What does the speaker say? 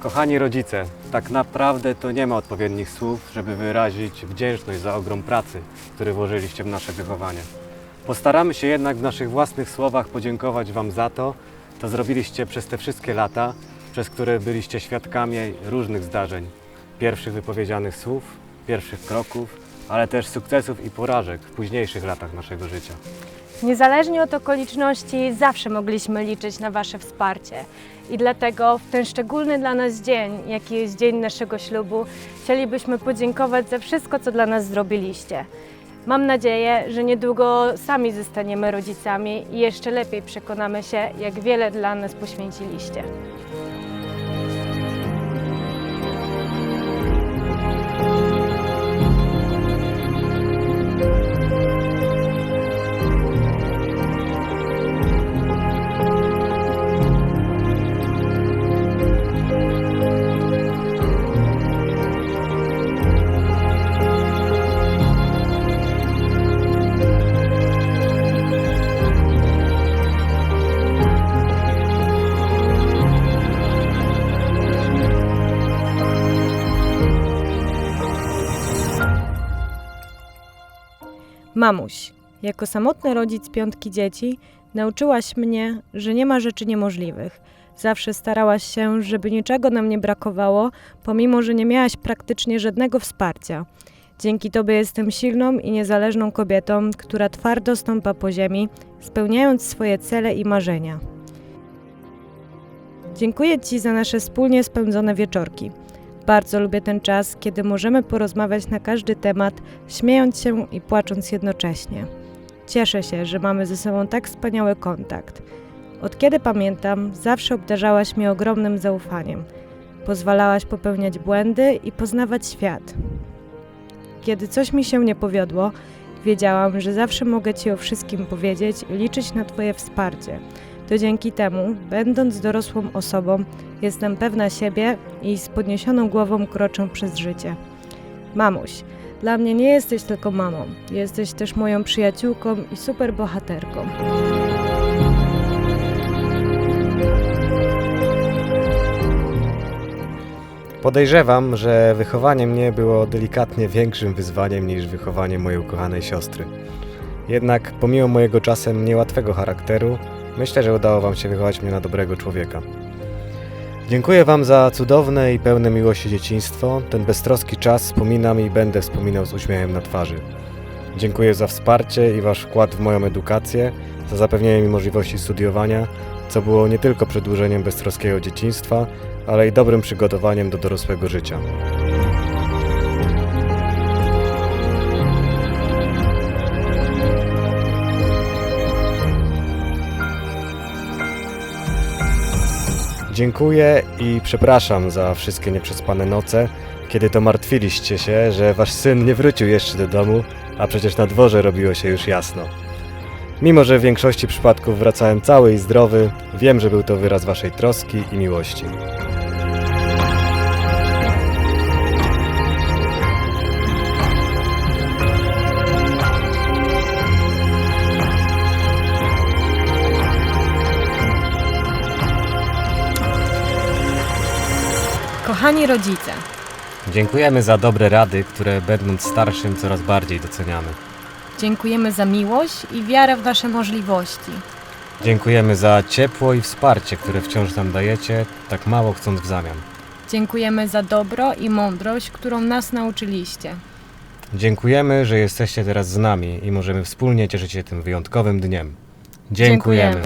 Kochani rodzice, tak naprawdę to nie ma odpowiednich słów, żeby wyrazić wdzięczność za ogrom pracy, który włożyliście w nasze wychowanie. Postaramy się jednak w naszych własnych słowach podziękować Wam za to, co zrobiliście przez te wszystkie lata, przez które byliście świadkami różnych zdarzeń, pierwszych wypowiedzianych słów, pierwszych kroków, ale też sukcesów i porażek w późniejszych latach naszego życia. Niezależnie od okoliczności, zawsze mogliśmy liczyć na Wasze wsparcie. I dlatego w ten szczególny dla nas dzień, jaki jest dzień naszego ślubu, chcielibyśmy podziękować za wszystko, co dla nas zrobiliście. Mam nadzieję, że niedługo sami zostaniemy rodzicami i jeszcze lepiej przekonamy się, jak wiele dla nas poświęciliście. Mamuś, jako samotny rodzic piątki dzieci, nauczyłaś mnie, że nie ma rzeczy niemożliwych. Zawsze starałaś się, żeby niczego nam nie brakowało, pomimo że nie miałaś praktycznie żadnego wsparcia. Dzięki Tobie jestem silną i niezależną kobietą, która twardo stąpa po ziemi, spełniając swoje cele i marzenia. Dziękuję Ci za nasze wspólnie spędzone wieczorki. Bardzo lubię ten czas, kiedy możemy porozmawiać na każdy temat, śmiejąc się i płacząc jednocześnie. Cieszę się, że mamy ze sobą tak wspaniały kontakt. Od kiedy pamiętam, zawsze obdarzałaś mnie ogromnym zaufaniem. Pozwalałaś popełniać błędy i poznawać świat. Kiedy coś mi się nie powiodło, wiedziałam, że zawsze mogę Ci o wszystkim powiedzieć i liczyć na Twoje wsparcie. To dzięki temu, będąc dorosłą osobą, jestem pewna siebie i z podniesioną głową kroczę przez życie. Mamuś, dla mnie nie jesteś tylko mamą, jesteś też moją przyjaciółką i superbohaterką. Podejrzewam, że wychowanie mnie było delikatnie większym wyzwaniem niż wychowanie mojej ukochanej siostry. Jednak pomimo mojego czasem niełatwego charakteru, myślę, że udało Wam się wychować mnie na dobrego człowieka. Dziękuję Wam za cudowne i pełne miłości dzieciństwo. Ten beztroski czas wspominam i będę wspominał z uśmiechem na twarzy. Dziękuję za wsparcie i Wasz wkład w moją edukację, za zapewnienie mi możliwości studiowania, co było nie tylko przedłużeniem beztroskiego dzieciństwa, ale i dobrym przygotowaniem do dorosłego życia. Dziękuję i przepraszam za wszystkie nieprzespane noce, kiedy to martwiliście się, że wasz syn nie wrócił jeszcze do domu, a przecież na dworze robiło się już jasno. Mimo, że w większości przypadków wracałem cały i zdrowy, wiem, że był to wyraz waszej troski i miłości. Kochani rodzice, Dziękujemy za dobre rady, które będąc starszym coraz bardziej doceniamy. dziękujemy za miłość i wiarę w Wasze możliwości. Dziękujemy za ciepło i wsparcie, które wciąż nam dajecie, tak mało chcąc w zamian. Dziękujemy za dobro i mądrość, którą nas nauczyliście. Dziękujemy, że jesteście teraz z nami i możemy wspólnie cieszyć się tym wyjątkowym dniem. Dziękujemy.